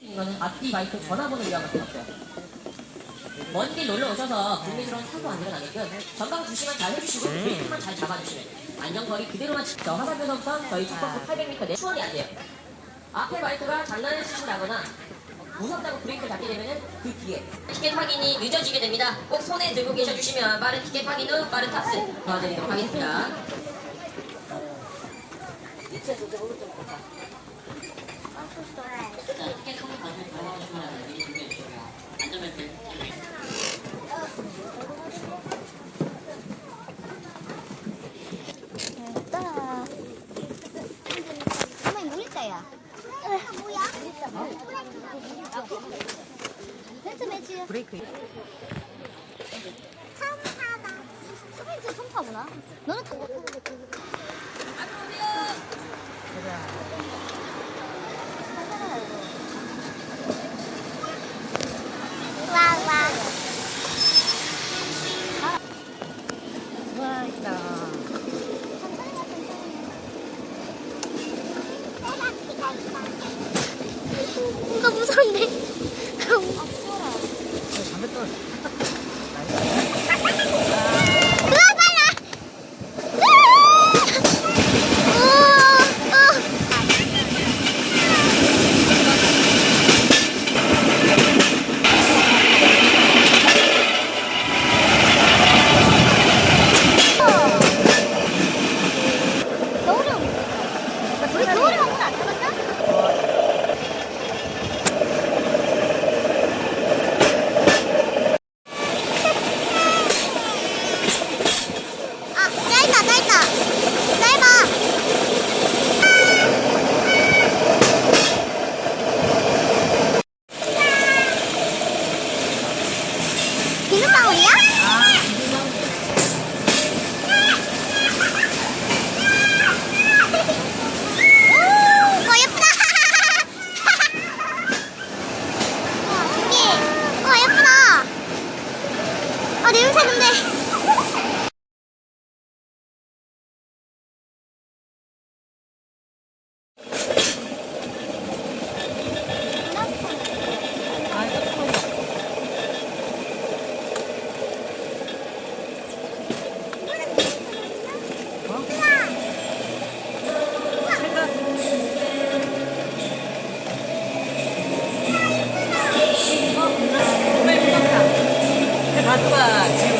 이거는 앞뒤 마이크 전화번호 위함을 부탁드려요. 먼길 놀러 오셔서 불미스러운 사고 안 일어나게끔 전방 주시만 잘 해주시고 브레이크만 잘 잡아주시면 안전거리 그대로만 지- 저 화살표서부터 저희 축구부 800m 내 추월이 안 돼요. 앞에 마이크가 장난을 치고 나거나 무섭다고 브레이크를 잡게 되면은 그 뒤에 티켓 확인이 늦어지게 됩니다. 꼭 손에 들고 계셔주시면 빠른 티켓 확인 후 빠른 탑승 도와드리도록 하겠습니다. 자, 티켓 확인 과정을 발행하시면 미리 준비해 주시고요. 안전벨트 됐다. 어머니 물 있다야. 뭐야? 벨트 매치. 브레이크. 처음 타다. 소빈이 처음 타구나. 너는 이거 무서운데? Yeah.